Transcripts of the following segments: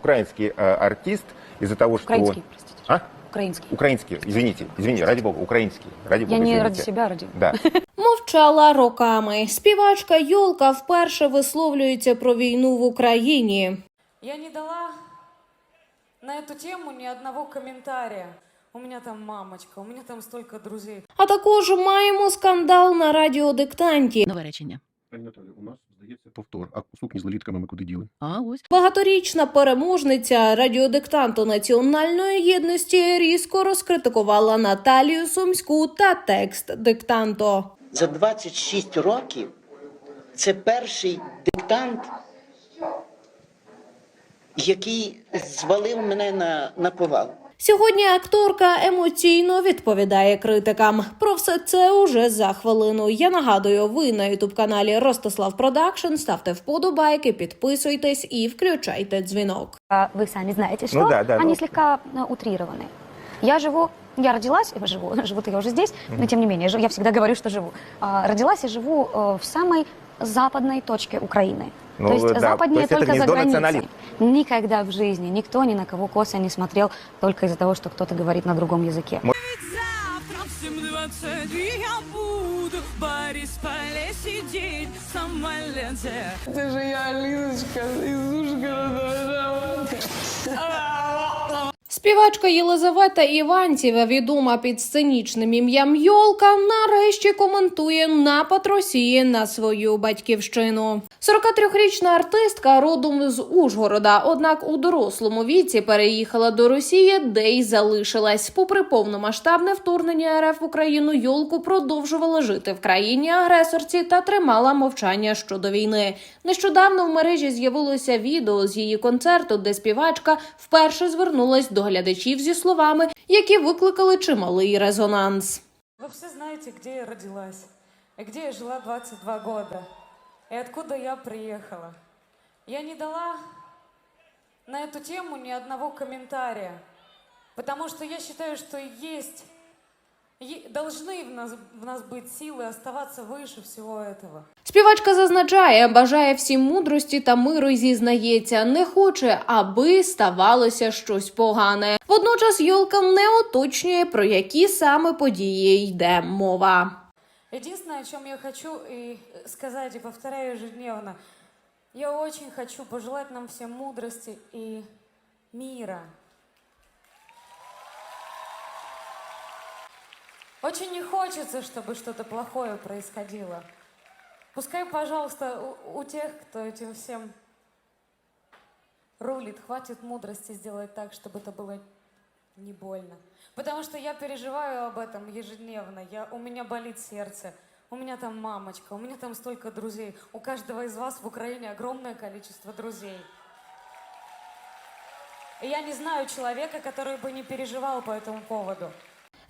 Украинский э, артист из-за того, что... Украинский, простите. А? Украинский. Украинский, извините, извини, ради бога, украинский. Ради Я бога, не извините. ради себя, ради... Да. Мовчала роками. Співачка Йолка вперше висловлюється про війну в Україні. Я не дала на эту тему ни одного комментария. У меня там мамочка, у меня там столько друзей. А також маємо скандал на радіодиктанті. Нове речення. Пані Наталі, у нас здається повтор. А сукні з лелітками ми куди діли? А ось Багаторічна переможниця радіодиктанту національної єдності різко розкритикувала Наталію Сумську та текст диктанту. За 26 років це перший диктант, який звалив мене на, на повал. Сьогодні акторка емоційно відповідає критикам. Про все це уже за хвилину. Я нагадую, ви на ютуб каналі Ростислав Продакшн. Ставте вподобайки, підписуйтесь і включайте дзвінок. А Вы сами знаете, что Ну да, да, они ну. слегка э, утрированы. Я живу, я родилась, э, живу, живу-то я уже здесь, но тем не менее, жи- я всегда говорю, что живу. А, Родилась и живу э, в самой западной точке Украины. Ну, то есть да, западнее то есть это только за гнездо границей. Никогда в жизни никто ни на кого косо не смотрел только из-за того, что кто-то говорит на другом языке. Завтра в 7.20 я буду в Борисполе сидеть в самолете. Это же я, Алиночка, из Ужгорода. Співачка Єлизавета Іванцєва, відома під сценічним ім'ям Йолка, нарешті коментує напад Росії на свою батьківщину. 43-річна артистка родом з Ужгорода, однак у дорослому віці переїхала до Росії, де й залишилась. Попри повномасштабне вторгнення РФ в Україну, Йолку продовжувала жити в країні агресорці та тримала мовчання щодо війни. Нещодавно в мережі з'явилося відео з її концерту, де співачка вперше звернулась до глядачів зі словами, які викликали чималий резонанс. Вы все знаете, где я родилась, и где я жила 22 года, и откуда я приехала. Я не дала на эту тему ни одного комментария, потому что я считаю, что есть, е- должны в нас, в нас быть силы оставаться выше всего этого. Співачка зазначає, бажає всім мудрості та миру і зізнається, не хоче, аби ставалося щось погане. Водночас Йолка не уточнює, про які саме події йде мова. Единственное, о чем я хочу и сказать, и повторяю ежедневно, я очень хочу пожелать нам всем мудрости и мира. Очень не хочется, чтобы что-то плохое происходило. Пускай, пожалуйста, у, у тех, кто этим всем рулит, хватит мудрости сделать так, чтобы это было не больно. Потому что я переживаю об этом ежедневно. Я, у меня болит сердце. У меня там мамочка, у меня там столько друзей. У каждого из вас в Украине огромное количество друзей. И я не знаю человека, который бы не переживал по этому поводу.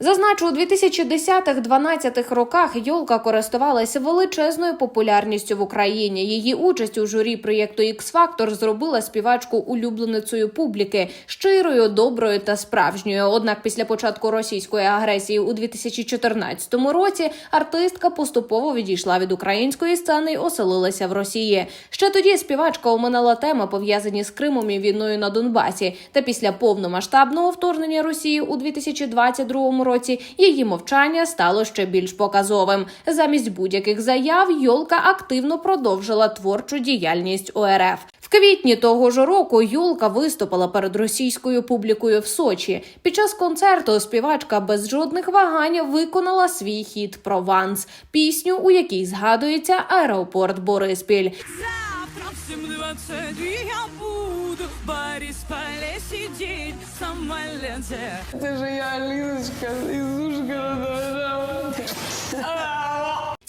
Зазначу, у 2010-12 роках Йолка користувалася величезною популярністю в Україні. Її участь у журі проєкту Factor зробила співачку улюбленицею публіки, щирою, доброю та справжньою. Однак, після початку російської агресії у 2014 році артистка поступово відійшла від української сцени й оселилася в Росії. Ще тоді співачка оминала теми, пов'язані з Кримом і війною на Донбасі. Та після повномасштабного вторгнення Росії у 2022 році її мовчання стало ще більш показовим. Замість будь-яких заяв Йолка активно продовжила творчу діяльність ОРФ. В квітні того ж року Юлка виступила перед російською публікою в Сочі. Під час концерту співачка без жодних вагань виконала свій хіт Прованс, пісню, у якій згадується аеропорт Бориспіль. Завтра в 7.20 я буду в Борисполе сидеть в самолете. Это же я, Алиночка, из Ужгорода.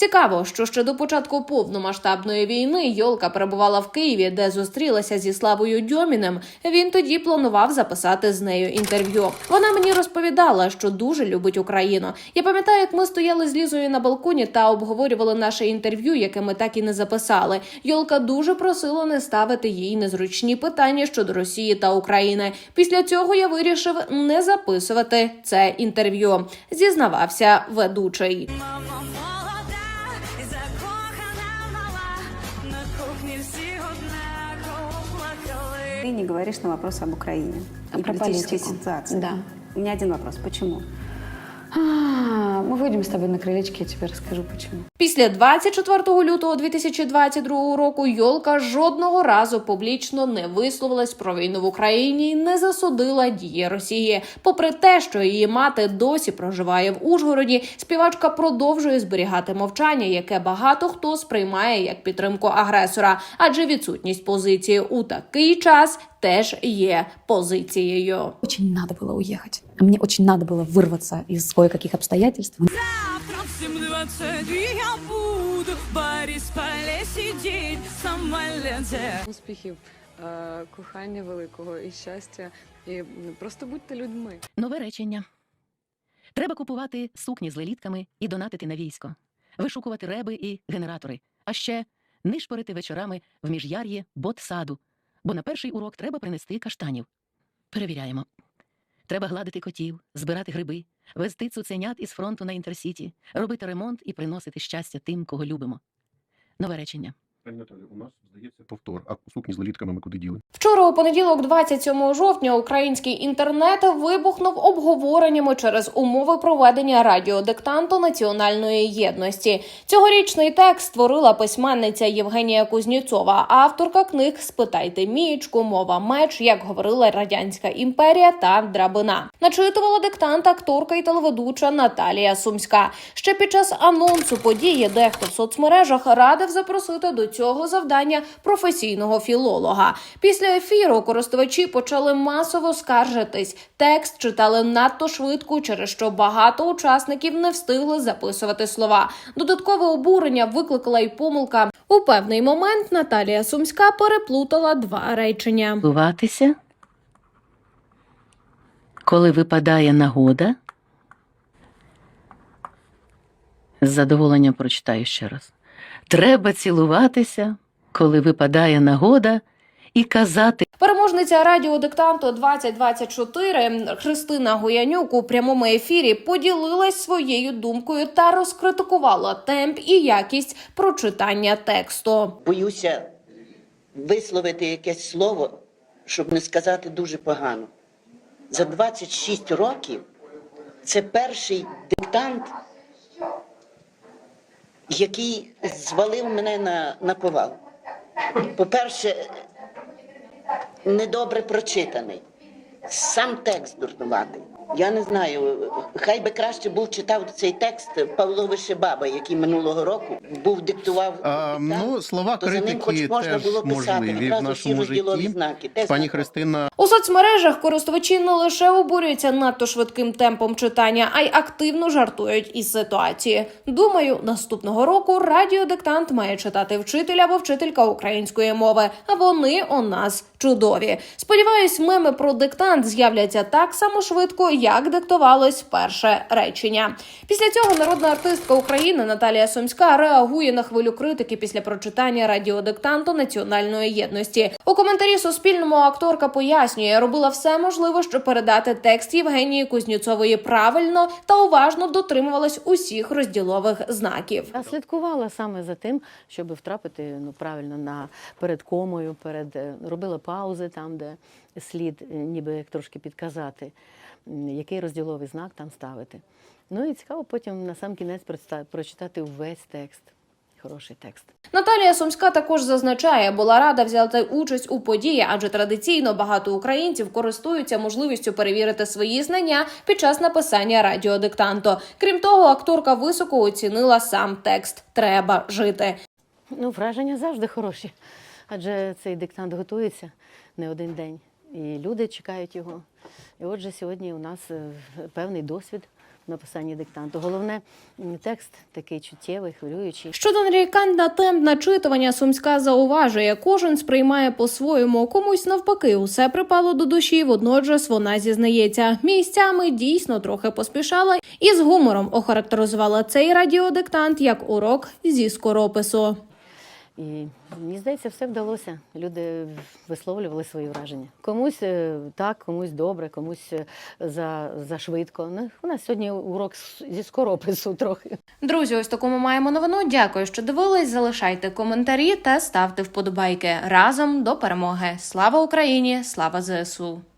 Цікаво, що ще до початку повномасштабної війни Йолка перебувала в Києві, де зустрілася зі Славою Дьоміним. Він тоді планував записати з нею інтерв'ю. Вона мені розповідала, що дуже любить Україну. Я пам'ятаю, як ми стояли з Лізою на балконі та обговорювали наше інтерв'ю, яке ми так і не записали. Йолка дуже просила не ставити їй незручні питання щодо Росії та України. Після цього я вирішив не записувати це інтерв'ю. Зізнавався ведучий. Не говоришь на вопрос об Украине. А и про политической политику. ситуации. Да. У меня один вопрос. Почему? А, мы выйдем с тобой на крылечке, я тебе расскажу, почему. Після 24 лютого 2022 року Йолка жодного разу публічно не висловилась про війну в Україні і не засудила дії Росії. Попри те, що її мати досі проживає в Ужгороді, співачка продовжує зберігати мовчання, яке багато хто сприймає як підтримку агресора, адже відсутність позиції у такий час теж є позицією. Очень надо было уехать. Мне очень надо было вырваться из кое-каких обстоятельств. Завтра в 7.20 я буду в Борисполе сидеть в самолете. успіхів, е, кохання великого і щастя, і просто будьте людьми. Нове речення. Треба купувати сукні з лелітками і донатити на військо, вишукувати реби і генератори, а ще нишпорити вечорами в міжяр'ї бот-саду, бо на перший урок треба принести каштанів. Перевіряємо. Треба гладити котів, збирати гриби, везти цуценят із фронту на інтерсіті, робити ремонт і приносити щастя тим, кого любимо. Нове речення. Пані Наталі, у нас, здається, повтор. А сукні з лелітками ми куди діли? Вчора у понеділок, 27 жовтня, український інтернет вибухнув обговореннями через умови проведення радіодиктанту національної єдності. Цьогорічний текст створила письменниця Євгенія Кузнєцова, авторка книг Спитайте мічку, мова меч, як говорила радянська імперія та драбина. Начитувала диктант акторка і телеведуча Наталія Сумська. Ще під час анонсу події дехто в соцмережах радив запросити до цього завдання професійного філолога. Після ефіру користувачі почали масово скаржитись. Текст читали надто швидко, через що багато учасників не встигли записувати слова. Додаткове обурення викликала й помилка. У певний момент Наталія Сумська переплутала два речення. Цілуватися, коли випадає нагода. З задоволенням прочитаю ще раз. Треба цілуватися, коли випадає нагода, і казати Переможниця радіодиктанту 2024 Христина Гоянюк у прямому ефірі поділилась своєю думкою та розкритикувала темп і якість прочитання тексту. Боюся висловити якесь слово, щоб не сказати дуже погано. За 26 років це перший диктант, який звалив мене на, на повал. По-перше, недобре прочитаний. Сам текст дурнуватий. Я не знаю, хай би краще був читав цей текст Павло Вишебаба, який минулого року був диктував. А, диктант, ну, слова то за ним хоч критики можна теж було писати можливі в нашому житті. знаки. Те Пані. Христина У соцмережах користувачі не лише обурюються надто швидким темпом читання, а й активно жартують із ситуації. Думаю, наступного року радіодиктант має читати вчитель або вчителька української мови. А вони у нас чудові. Сподіваюсь, меми про диктант з'являться так само швидко, як диктувалось перше речення. Після цього народна артистка України Наталія Сумська реагує на хвилю критики після прочитання радіодиктанту національної єдності. У коментарі Суспільному акторка пояснює, робила все можливе, щоб передати текст Євгенії Кузнєцової правильно та уважно дотримувалась усіх розділових знаків. Я слідкувала саме за тим, щоб втрапити ну, правильно на перед комою, перед е, робила паузи там, де слід е, ніби як трошки підказати, який розділовий знак там ставити. Ну і цікаво потім на сам кінець прочитати увесь текст. Хороший текст. Наталія Сумська також зазначає, була рада взяти участь у події, адже традиційно багато українців користуються можливістю перевірити свої знання під час написання радіодиктанту. Крім того, акторка високо оцінила сам текст Треба жити. Ну, враження завжди хороші, адже цей диктант готується не один день, і люди чекають його. І отже, сьогодні у нас е, певний досвід в написанні диктанту. Головне, текст такий чуттєвий, хвилюючий. Щодо нарікань на темп начитування, Сумська зауважує, кожен сприймає по-своєму, комусь навпаки, усе припало до душі. Водночас вона зізнається, місцями дійсно трохи поспішала і з гумором охарактеризувала цей радіодиктант як урок зі скоропису. І мені здається, все вдалося. Люди висловлювали свої враження. Комусь е, так, комусь добре, комусь е, за, за швидко. Ну, у нас сьогодні урок зі скоропису трохи. Друзі, ось таку ми маємо новину. Дякую, що дивились. Залишайте коментарі та ставте вподобайки разом до перемоги. Слава Україні! Слава ЗСУ!